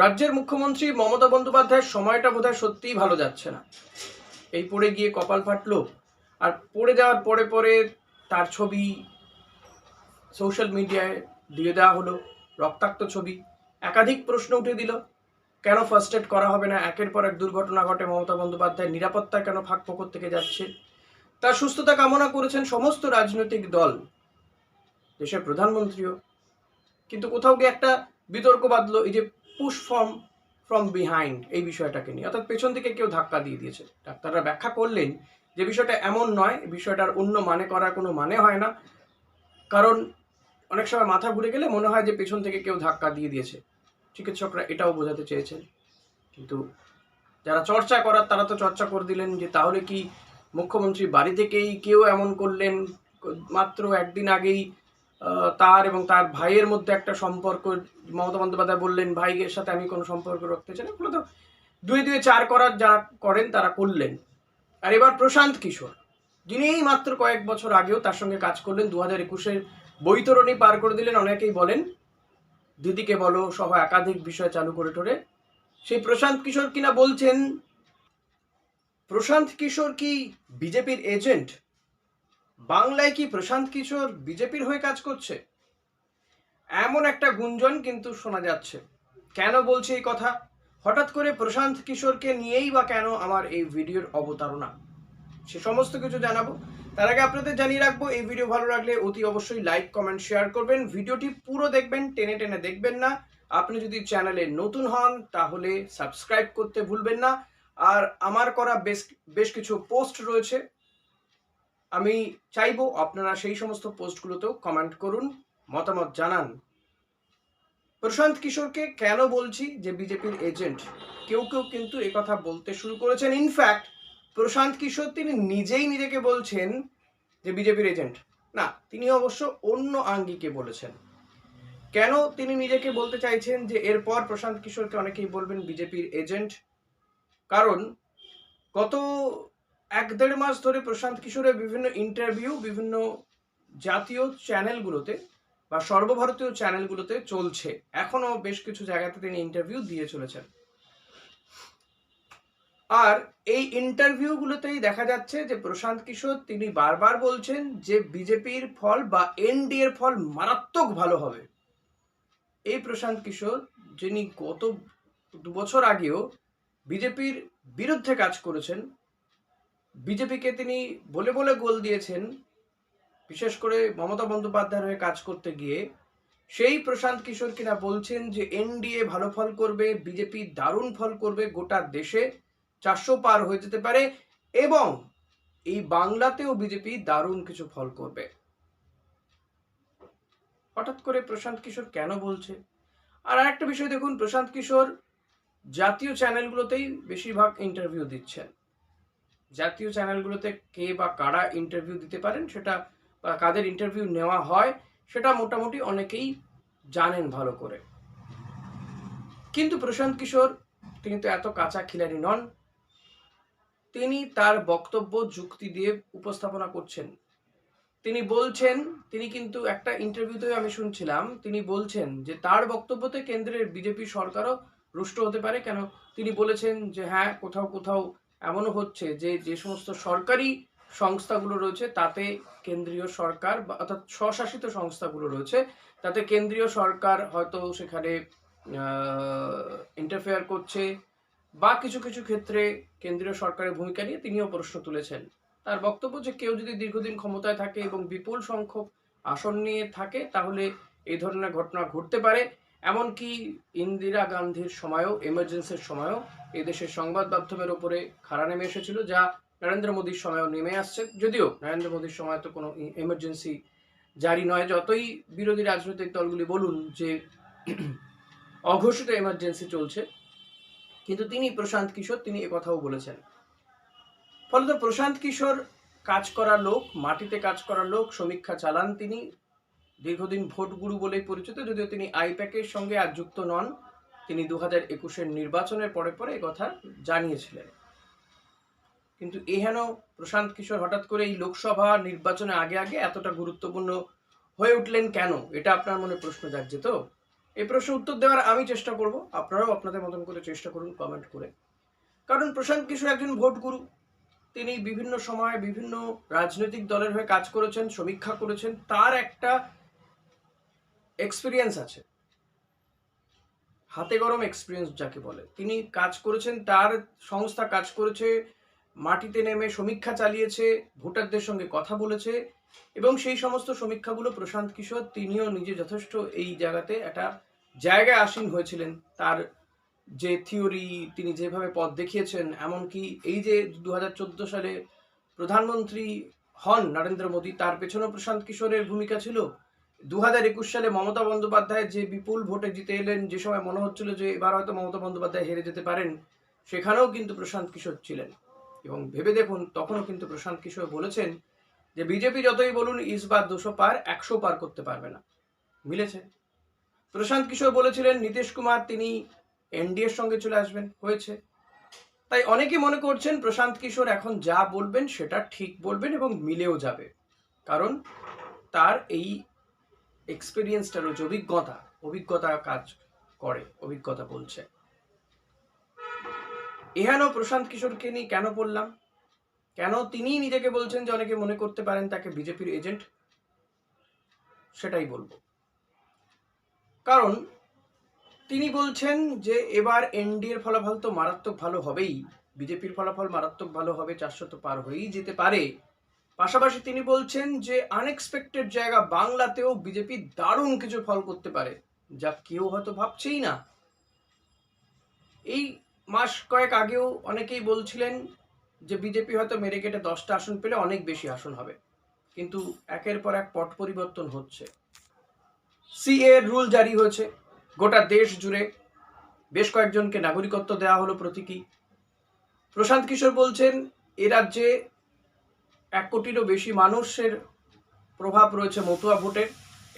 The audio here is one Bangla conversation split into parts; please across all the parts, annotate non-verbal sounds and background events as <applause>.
রাজ্যের মুখ্যমন্ত্রী মমতা বন্দ্যোপাধ্যায়ের সময়টা বোধহয় সত্যিই ভালো যাচ্ছে না। এই পড়ে গিয়ে কপাল ফাটলো, আর পড়ে যাওয়ার পরে পরে তার ছবি সোশ্যাল মিডিয়ায় দিয়ে দেওয়া হলো, রক্তাক্ত ছবি। একাধিক প্রশ্ন উঠে দিল, কেন ফার্স্ট এড করা হবে না? একের পর এক দুর্ঘটনা ঘটে, মমতা বন্দ্যোপাধ্যায় নিরাপত্তা কেন ফাঁক ফোকর থেকে যাচ্ছে? তার সুস্থতা কামনা করেছেন সমস্ত রাজনৈতিক দল, দেশের প্রধানমন্ত্রীও। কিন্তু কোথাও গিয়ে একটা বিতর্ক বাঁধলো, এই যে পুশ ফর্ম ফ্রম বিহাইন্ড এই বিষয়টাকে নিয়ে। অর্থাৎ পেছন থেকে কেউ ধাক্কা দিয়ে দিয়েছে। ডাক্তাররা ব্যাখ্যা করলেন যে বিষয়টা এমন নয় বিষয়টার অন্য মানে করার কোনো মানে হয় না। কারণ অনেক সময় মাথা ঘুরে গেলে মনে হয় যে পেছন থেকে কেউ ধাক্কা দিয়ে দিয়েছে। চিকিৎসকরা এটাও বোঝাতে চেয়েছেন। কিন্তু যারা চর্চা করার, তারা তো চর্চা করে দিলেন যে তাহলে কি মুখ্যমন্ত্রী বাড়ি থেকেই কেউ এমন করলেন? মাত্র একদিন আগেই তার এবং তার ভাইয়ের মধ্যে একটা সম্পর্ক। মমতা বন্দ্যোপাধ্যায় বললেন, ভাইয়ের সাথে আমি কোনো সম্পর্ক রাখতে চাই না। তো দুই দুই চার করার যারা করেন তারা করলেন। আর এবার প্রশান্ত কিশোর, যিনি এই মাত্র কয়েক বছর আগেও তার সঙ্গে কাজ করলেন দু হাজার একুশের বৈতরণী পার করে দিলেন। অনেকেই বলেন, দিদিকে বলো, সহ একাধিক বিষয় চালু করে টোরে সেই প্রশান্ত কিশোর কিনা বলছেন, প্রশান্ত কিশোর কি বিজেপির এজেন্ট? বাংলায় কি প্রশান্ত কিশোর বিজেপির হয়ে কাজ করছে? এমন একটা গুঞ্জন কিন্তু শোনা যাচ্ছে। কেন বলছে এই কথা? হঠাৎ করে প্রশান্ত কিশোরকে নিয়েই বা কেন আমার এই ভিডিওর অবতারণা? সে সমস্ত কিছু জানাব। তার আগে আপনাদের জানিয়ে রাখব, এই ভিডিও ভালো লাগলে অতি অবশ্যই লাইক, কমেন্ট, শেয়ার করবেন। ভিডিওটি পুরো দেখবেন, টেনে টেনে দেখবেন না। আপনি যদি চ্যানেলে নতুন হন, তাহলে সাবস্ক্রাইব করতে ভুলবেন না। আর আমার করা বেশ বেশ কিছু পোস্ট রয়েছে আমি চাইব আপনারা সেই সমস্ত পোস্টগুলোতেও কমেন্ট করুন, মতামত জানান। প্রশান্ত কিশোরকে কেন বলছি যে বিজেপির এজেন্ট কেউ কেউ কিন্তু কথা বলতে শুরু করেছেন। ইনফ্যাক্ট প্রশান্ত কিশোর তিনি নিজেই নিজেকে বলছেন যে বিজেপির এজেন্ট না, তিনি অবশ্য অন্য আঙ্গিকে বলেছেন। কেন তিনি নিজেকে বলতে চাইছেন যে এরপর প্রশান্ত কিশোরকে অনেকেই বলবেন বিজেপির এজেন্ট কারণ গত এক দেড় মাস ধরে প্রশান্ত কিশোরের বিভিন্ন ইন্টারভিউ বিভিন্ন জাতীয় চ্যানেলগুলোতে বা সর্বভারতীয় চ্যানেলগুলোতে চলছে। এখনও বেশ কিছু জায়গাতে তিনি ইন্টারভিউ দিয়ে চলেছেন। আর এই ইন্টারভিউগুলোতেই দেখা যাচ্ছে যে প্রশান্ত কিশোর তিনি বারবার বলছেন যে বিজেপির ফল বা এনডিএর ফল মারাত্মক ভালো হবে। এই প্রশান্ত কিশোর, যিনি গত দু বছর আগেও বিজেপির বিরুদ্ধে কাজ করেছেন বিজেপিকে তিনি বলে বলে গোল দিয়েছেন, বিশেষ করে মমতা বন্দ্যোপাধ্যায়ের হয়ে কাজ করতে গিয়ে। সেই প্রশান্ত কিশোর কিনা বলছেন যে, এনডিএ ভালো ফল করবে, বিজেপি দারুণ ফল করবে গোটা দেশে, চারশো পার হয়ে যেতে পারে এবং এই বাংলাতেও বিজেপি দারুণ কিছু ফল করবে। হঠাৎ করে প্রশান্ত কিশোর কেন বলছে? আর আরেকটা বিষয় দেখুন, প্রশান্ত কিশোর জাতীয় চ্যানেলগুলোতেই বেশিরভাগ ইন্টারভিউ দিচ্ছেন। জাতীয় চ্যানেলগুলোতে কে বা কারা ইন্টারভিউ দিতে পারেন, সেটা বা কাদের ইন্টারভিউ নেওয়া হয়, সেটা মোটামুটি অনেকেই জানেন ভালো করে। কিন্তু প্রশান্ত কিশোর, তিনি তো এত কাঁচা খিলাড়ি নন, তিনি তার বক্তব্য, যুক্তি দিয়ে উপস্থাপনা করছেন। তিনি বলছেন, তিনি কিন্তু একটা ইন্টারভিউতে আমি শুনছিলাম, তিনি বলছেন যে তার বক্তব্যতে কেন্দ্রের বিজেপি সরকারও রুষ্ট হতে পারে, কেন? তিনি বলেছেন যে হ্যাঁ কোথাও কোথাও এমনও হচ্ছে যে যে সমস্ত সরকারি সংস্থাগুলো রয়েছে, তাতে কেন্দ্রীয় সরকার বা, অর্থাৎ স্বশাসিত সংস্থাগুলো রয়েছে, তাতে কেন্দ্রীয় সরকার হয়তো সেখানে ইন্টারফেয়ার করছে বা কিছু কিছু ক্ষেত্রে কেন্দ্রীয় সরকারের ভূমিকা নিয়ে তিনিও প্রশ্ন তুলেছেন। তার বক্তব্য যে, কেউ যদি দীর্ঘদিন ক্ষমতায় থাকে এবং বিপুল সংখ্যক আসন নিয়ে থাকে, তাহলে এই ধরনের ঘটনা ঘটতে পারে। এমনকি ইন্দিরা গান্ধীর সময়ও এমার্জেন্সির সময়ও এই দেশের সংবাদ মাধ্যমের ওপরে খাড়া নেমে এসেছিল, যা নরেন্দ্র মোদীর সময়ও নেমে আসছে। যদিও নরেন্দ্র মোদীর সময় তো কোনো এমার্জেন্সি জারি নয়। যতই বিরোধী রাজনৈতিক দলগুলি বলুন যে <clears throat> অঘোষিত এমার্জেন্সি চলছে, কিন্তু তিনি প্রশান্ত কিশোর, তিনি কথাও বলেছেন। ফলত প্রশান্ত কিশোর কাজ করা লোক, মাটিতে কাজ করা লোক, সমীক্ষা চালান তিনি, দীর্ঘদিন ভোট গুরু বলেই পরিচিত, যদিও তিনি আইপ্যাকের সঙ্গে আর যুক্ত নন। তিনি দু হাজার একুশের নির্বাচনের পরে পরে কথা জানিয়েছিলেন। কিন্তু এহেন প্রশান্ত কিশোর হঠাৎ করে এই লোকসভা নির্বাচনের আগে আগে এতটা গুরুত্বপূর্ণ হয়ে উঠলেন কেন? এটা আপনার মনে প্রশ্ন জাগছে তো? এই প্রশ্নের উত্তর দেওয়ার আমি চেষ্টা করব। আপনারাও আপনাদের মতন করে চেষ্টা করুন কমেন্ট করে। কারণ প্রশান্ত কিশোর একজন ভোট গুরু। তিনি বিভিন্ন সময় বিভিন্ন রাজনৈতিক দলের হয়ে কাজ করেছেন, সমীক্ষা করেছেন। তার একটা এক্সপিরিয়েন্স আছে। হাতে গরম এক্সপিরিয়েন্স যাকে বলে। তিনি কাজ করেছেন, তার সংস্থা কাজ করেছে, মাটিতে নেমে সমীক্ষা চালিয়েছে, ভোটারদের সঙ্গে কথা বলেছে এবং সেই সমস্ত সমীক্ষাগুলো প্রশান্ত কিশোর তিনিও নিজে যথেষ্ট এই জায়গাতে একটা জায়গায় আসীন হয়েছিলেন। তার যে থিওরি তিনি যেভাবে পথ দেখিয়েছেন, এমনকি এই যে দু হাজার চোদ্দ সালে প্রধানমন্ত্রী হন নরেন্দ্র মোদী, তার পেছনেও প্রশান্ত কিশোরের ভূমিকা ছিল। দু হাজার একুশ সালে মমতা বন্দ্যোপাধ্যায় যে বিপুল ভোটে জিতে এলেন, যে সময় মনে হচ্ছিল যে এবার হয়তো মমতা বন্দ্যোপাধ্যায় হেরে যেতে পারেন, সেখানেও কিন্তু প্রশান্ত কিশোর ছিলেন। এবং ভেবে দেখুন, তখনও কিন্তু প্রশান্ত কিশোর বলেছেন যে বিজেপি যতই বলুন ইসবার দুশো পার, একশো পার করতে পারবে না। মিলেছে। প্রশান্ত কিশোর বলেছিলেন, নীতিশ কুমার, তিনি এনডিএর সঙ্গে চলে আসবেন। হয়েছে। তাই অনেকে মনে করছেন, প্রশান্ত কিশোর এখন যা বলবেন, সেটা ঠিক বলবেন এবং মিলেও যাবে। কারণ তার এই এক্সপিরিয়েন্সটা রয়েছে অভিজ্ঞতা অভিজ্ঞতা কাজ করে, অভিজ্ঞতা বলছে। এহেন প্রশান্ত কিশোরকে নিয়ে কেন বললাম? কেন তিনি নিজেকে বলছেন যে অনেকে মনে করতে পারেন তাকে বিজেপির এজেন্ট? সেটাই বলব। কারণ তিনি বলছেন যে এবার এনডিএর ফলাফল তো মারাত্মক ভালো হবেই, বিজেপির ফলাফল মারাত্মক ভালো হবে চারশো তো পার হয়েই যেতে পারে। পাশাপাশি তিনি বলছেন যে আনএক্সপেক্টেড জায়গা বাংলাতেও বিজেপি দারুণ কিছু ফল করতে পারে, যা কেউ হয়তো ভাবছেই না। এই মাস কয়েক আগেও অনেকেই বলছিলেন যে বিজেপি হয়তো মেরে কেটে দশটা আসন পেলে অনেক বেশি আসন হবে। কিন্তু একের পর এক পট পরিবর্তন হচ্ছে। সিএ রুল জারি হয়েছে, গোটা দেশ জুড়ে। বেশ কয়েকজনকে নাগরিকত্ব দেওয়া হলো প্রতীকী। প্রশান্ত কিশোর বলছেন, এ রাজ্যে এক কোটিরও বেশি মানুষের প্রভাব রয়েছে মতুয়া ভোটের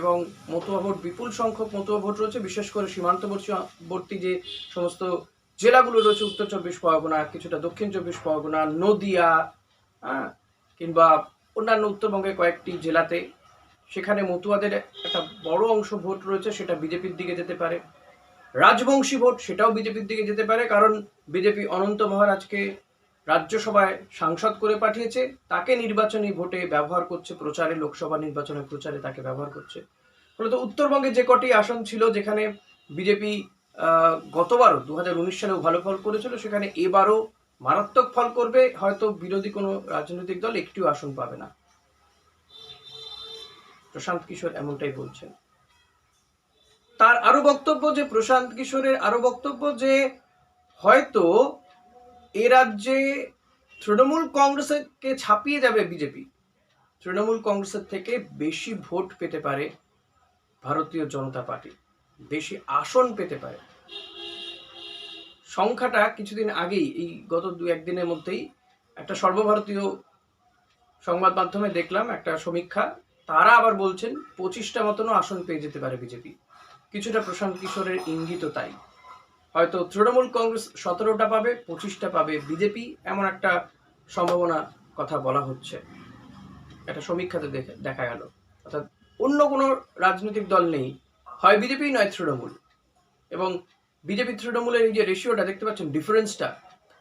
এবং মতুয়া ভোট, বিপুল সংখ্যক মতুয়া ভোট রয়েছে, বিশেষ করে সীমান্তবর্তী যে সমস্ত জেলাগুলো রয়েছে, উত্তর চব্বিশ পরগনা, কিছুটা দক্ষিণ চব্বিশ পরগনা, নদিয়া হ্যাঁ কিংবা অন্যান্য উত্তরবঙ্গের কয়েকটি জেলাতে, সেখানে মতুয়াদের একটা বড় অংশ ভোট রয়েছে, সেটা বিজেপির দিকে যেতে পারে। রাজবংশী ভোট, সেটাও বিজেপির দিকে যেতে পারে, কারণ বিজেপি অনন্ত মহারাজকে রাজ্যসভায় সাংসদ করে পাঠিয়েছে, তাকে নির্বাচনী ভোটে ব্যবহার করছে প্রচারে, লোকসভা নির্বাচনের প্রচারে তাকে ব্যবহার করছে। ফলত উত্তরবঙ্গে যে কটি আসন ছিল, যেখানে বিজেপি গতবারও দু হাজার উনিশ সালেও ভালো ফল করেছিল, সেখানে এবারও মারাত্মক ফল করবে, হয়তো বিরোধী কোনো রাজনৈতিক দল একটিও আসন পাবে না। প্রশান্ত কিশোর এমনটাই বলছেন। তার আরও বক্তব্য যে, প্রশান্ত কিশোরের আরও বক্তব্য যে, হয়তো এ রাজ্যে তৃণমূল কংগ্রেসকে ছাপিয়ে যাবে বিজেপি। তৃণমূল কংগ্রেসের থেকে বেশি ভোট পেতে পারে ভারতীয় জনতা পার্টি, বেশি আসন পেতে পারে। সংখ্যাটা কিছুদিন আগেই, এই গত দু একদিনের মধ্যেই একটা সর্বভারতীয় সংবাদ মাধ্যমে দেখলাম, একটা সমীক্ষা, তারা আবার বলছেন পঁচিশটা মতনও আসন পেয়ে যেতে পারে বিজেপি। কিছুটা প্রশান্ত কিশোরের ইঙ্গিত তাই। হয়তো তৃণমূল কংগ্রেস সতেরোটা পাবে, পঁচিশটা পাবে বিজেপি, এমন একটা সম্ভাবনা কথা বলা হচ্ছে। একটা সমীক্ষাতে দেখে দেখা গেল। অর্থাৎ অন্য কোনো রাজনৈতিক দল নেই, হয় বিজেপি নয় তৃণমূল। এবং বিজেপি তৃণমূলের এই যে রেশিওটা দেখতে পাচ্ছেন ডিফারেন্সটা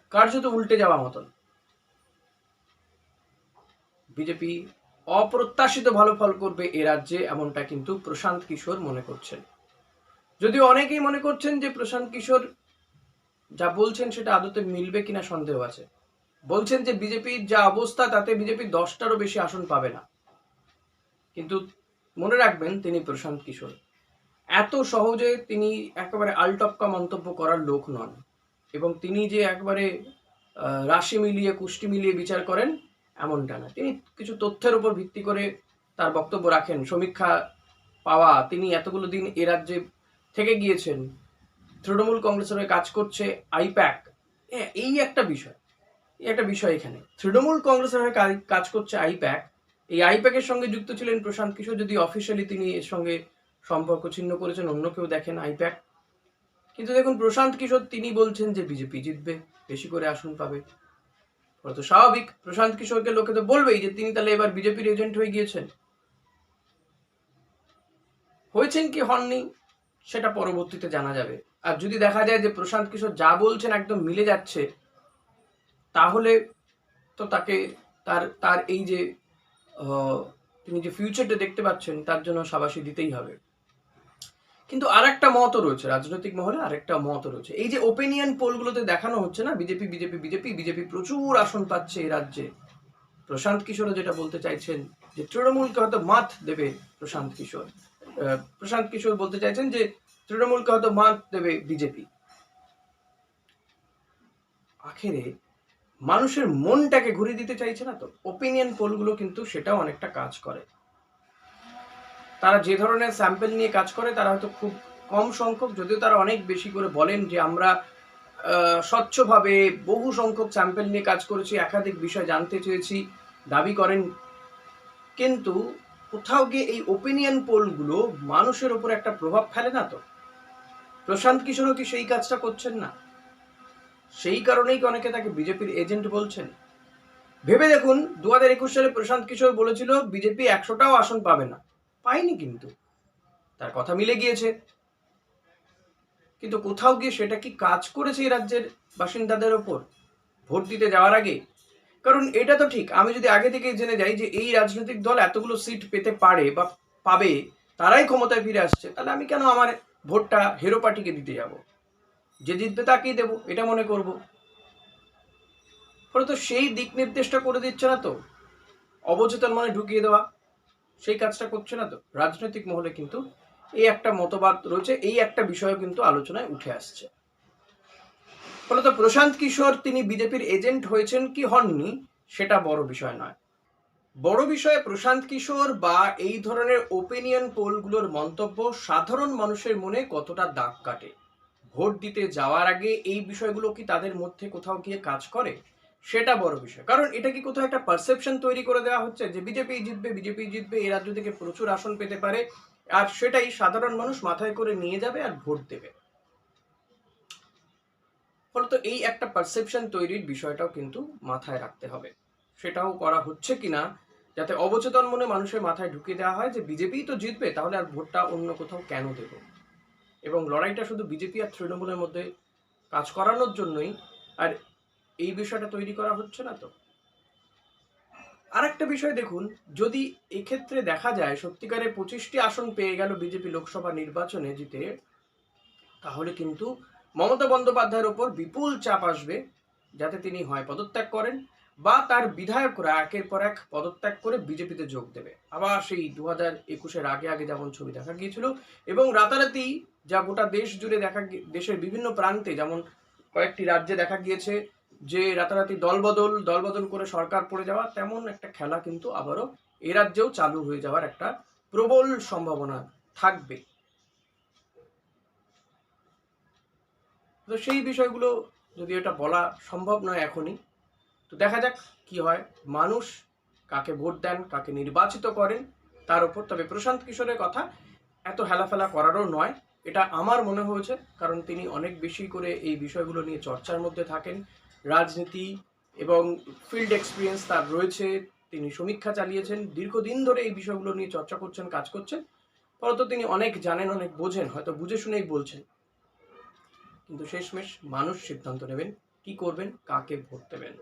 কার্যত উল্টে যাওয়া মতন। বিজেপি অপ্রত্যাশিত ভালো ফল করবে এ রাজ্যে, এমনটা কিন্তু প্রশান্ত কিশোর মনে করছেন। যদিও অনেকেই মনে করছেন যে প্রশান্ত কিশোর যা বলছেন সেটা আদতে মিলবে কিনা সন্দেহ আছে। বলছেন যে বিজেপির যা অবস্থা, তাতে বিজেপি দশটারও বেশি আসন পাবে না। কিন্তু মনে রাখবেন, তিনি প্রশান্ত কিশোর। এত সহজে তিনি একেবারে আলটপকা মন্তব্য করার লোক নন এবং তিনি যে একবারে রাশি মিলিয়ে, কুষ্টি মিলিয়ে বিচার করেন, এমনটা না। তিনি কিছু তথ্যের উপর ভিত্তি করে তার বক্তব্য রাখেন। সমীক্ষা পাওয়া, তিনি এতগুলো দিন এ রাজ্যে থেকে গিয়েছেন, তৃণমূল কংগ্রেসের হয়ে কাজ করছে আইপ্যাক। এই একটা বিষয়, এই একটা বিষয় এখানে। তৃণমূল কংগ্রেসের হয়ে কাজ করছে আইপ্যাক। এই আইপ্যাকের সঙ্গে যুক্ত ছিলেন প্রশান্ত কিশোর যদি অফিসিয়ালি তিনি এর সঙ্গে সম্পর্ক ছিন্ন করেছেন, অন্য কেউ দেখেন আইপ্যাক। কিন্তু দেখুন, প্রশান্ত কিশোর, তিনি বলছেন যে বিজেপি জিতবে, বেশি করে আসন পাবে। তো স্বাভাবিক, প্রশান্ত কিশোরকে লোকে তো বলবেই যে তিনি তাহলে এবার বিজেপির এজেন্ট হয়ে গিয়েছেন। হয়েছেন কি, হননি? সেটা পরবর্তীতে জানা যাবে। আর যদি দেখা যায় যে প্রশান্ত কিশোর যা বলছেন একদম মিলে যাচ্ছে, তাহলে তো তাকে তার তার এই যে তিনি যে ফিউচারটা দেখতে পাচ্ছেন, তার জন্য সাবাসী দিতেই হবে। কিন্তু আরেকটা মতও রয়েছে, রাজনৈতিক মহলে আরেকটা মতও রয়েছে। এই যে ওপিনিয়ন পোলগুলোতে দেখানো হচ্ছে না, বিজেপি বিজেপি বিজেপি বিজেপি প্রচুর আসন পাচ্ছে এই রাজ্যে। প্রশান্ত কিশোরও যেটা বলতে চাইছেন যে তৃণমূলকে হয়তো মাত দেবে প্রশান্ত কিশোর। প্রশান্ত কিশোর বলতে চাইছেন যে তৃণমূলকে হয়তো মাত দেবে বিজেপি। আখেরে, মানুষের মনটাকে ঘুরিয়ে দিতে চাইছে না তো? ওপিনিয়ন পোলগুলো কিন্তু সেটাও অনেকটা কাজ করে। তারা যে ধরনের স্যাম্পল নিয়ে কাজ করে, তারা হয়তো খুব কম সংখ্যক, যদিও তারা অনেক বেশি করে বলেন যে আমরা স্বচ্ছভাবে বহু সংখ্যক স্যাম্পল নিয়ে কাজ করেছি, একাধিক বিষয় জানতে চেয়েছি, দাবি করেন। কিন্তু কোথাও গিয়ে এই ওপিনিয়ন পোলগুলো মানুষের উপর একটা প্রভাব ফেলে না তো? প্রশান্ত কিশোরও কি সেই কাজটা করছেন না? সেই কারণেই কি অনেকে তাকে বিজেপির এজেন্ট বলছেন? ভেবে দেখুন দু হাজার একুশ সালে প্রশান্ত কিশোর বলেছিল, বিজেপি একশোটাও আসন পাবে না। পায়নি কিন্তু। তার কথা মিলে গিয়েছে। কিন্তু কোথাও গিয়ে সেটা কি কাজ করেছে এই রাজ্যের বাসিন্দাদের ওপর? ভোট দিতে যাওয়ার আগে কারণ এটা তো ঠিক। আমি যদি আগে থেকে জেনে যাই যে এই রাজনৈতিক দল এতগুলো সিট পেতে পারে বা পাবে, তারাই ক্ষমতায় ফিরে আসছে, তাহলে আমি কেন আমার ভোটটা হেরো পার্টিকে দিতে যাব? যে জিতবে তাকেই দেবো, এটা মনে করব। ফলে তো সেই দিক নির্দেশটা করে দিচ্ছে না তো। অবচেতন মনে ঢুকিয়ে দেওয়া, সেই কাজটা করছে না তো। রাজনৈতিক মহলে কিন্তু এই একটা মতবাদ রয়েছে, এই একটা বিষয় কিন্তু আলোচনায় উঠে আসছে। ফলত প্রশান্ত কিশোর তিনি বিজেপির এজেন্ট হয়েছেন কি হননি, সেটা বড় বিষয় নয়। বড় বিষয়ে প্রশান্ত কিশোর বা এই ধরনের ওপিনিয়ন পোলগুলোর মন্তব্য সাধারণ মানুষের মনে কতটা দাগ কাটে? ভোট দিতে যাওয়ার আগে এই বিষয়গুলো কি তাদের মধ্যে কোথাও গিয়ে কাজ করে? সেটা বড় বিষয়। কারণ এটা কি কোথাও একটা পারসেপশন তৈরি করে দেওয়া হচ্ছে যে বিজেপি জিতবে বিজেপি জিতবে এই রাজ্য থেকে প্রচুর আসন পেতে পারে, আর সেটাই সাধারণ মানুষ মাথায় করে নিয়ে যাবে আর ভোট দেবে। ফলত এই একটা পারসেপশন তৈরির বিষয়টাও কিন্তু মাথায় রাখতে হবে। সেটাও করা হচ্ছে কিনা, যাতে অবচেতন মনে মানুষের মাথায় ঢুকিয়ে দেওয়া হয় যে বিজেপিই তো জিতবে, তাহলে আর ভোটটা অন্য কোথাও কেন দেব? এবং লড়াইটা শুধু বিজেপি আর তৃণমূলের মধ্যে কাজ করানোর জন্যই, আর এই বিষয়টা তৈরি করা হচ্ছে না তো? আরেকটা বিষয় দেখুন, যদি এক্ষেত্রে দেখা যায় সত্যিকারে পঁচিশটি আসন পেয়ে গেল বিজেপি লোকসভা নির্বাচনে জিতে, তাহলে কিন্তু মমতা বন্দ্যোপাধ্যায়ের ওপর বিপুল চাপ আসবে যাতে তিনি হয় পদত্যাগ করেন বা তার বিধায়করা একের পর এক পদত্যাগ করে বিজেপিতে যোগ দেবে। আবার সেই দু হাজার একুশের আগে আগে যেমন ছবি দেখা গিয়েছিল এবং রাতারাতি যা গোটা দেশ জুড়ে দেখা দেশের বিভিন্ন প্রান্তে যেমন কয়েকটি রাজ্যে দেখা গিয়েছে যে রাতারাতি দলবদল দলবদল করে সরকার পড়ে যাওয়া, তেমন একটা খেলা কিন্তু আবারও এ রাজ্যেও চালু হয়ে যাওয়ার একটা প্রবল সম্ভাবনা থাকবে। তো সেই বিষয়গুলো যদি এটা বলা সম্ভব নয় এখনই, তো দেখা যাক কি হয়। মানুষ কাকে ভোট দেন, কাকে নির্বাচিত করেন, তার উপর। তবে প্রশান্ত কিশোরের কথা এত হেলাফেলা করারও নয়, এটা আমার মনে হয়েছে, কারণ তিনি অনেক বেশি করে এই বিষয়গুলো নিয়ে চর্চার মধ্যে থাকেন। রাজনীতি এবং ফিল্ড এক্সপিরিয়েন্স তার রয়েছে, তিনি সমীক্ষা চালিয়েছেন, দীর্ঘদিন ধরে এই বিষয়গুলো নিয়ে চর্চা করছেন, কাজ করছেন। ফলত তিনি অনেক জানেন, অনেক বোঝেন, হয়তো বুঝে শুনেই বলছেন। কিন্তু শেষমেশ মানুষ সিদ্ধান্ত নেবেন কি করবেন কাকে ভোট দেবেন।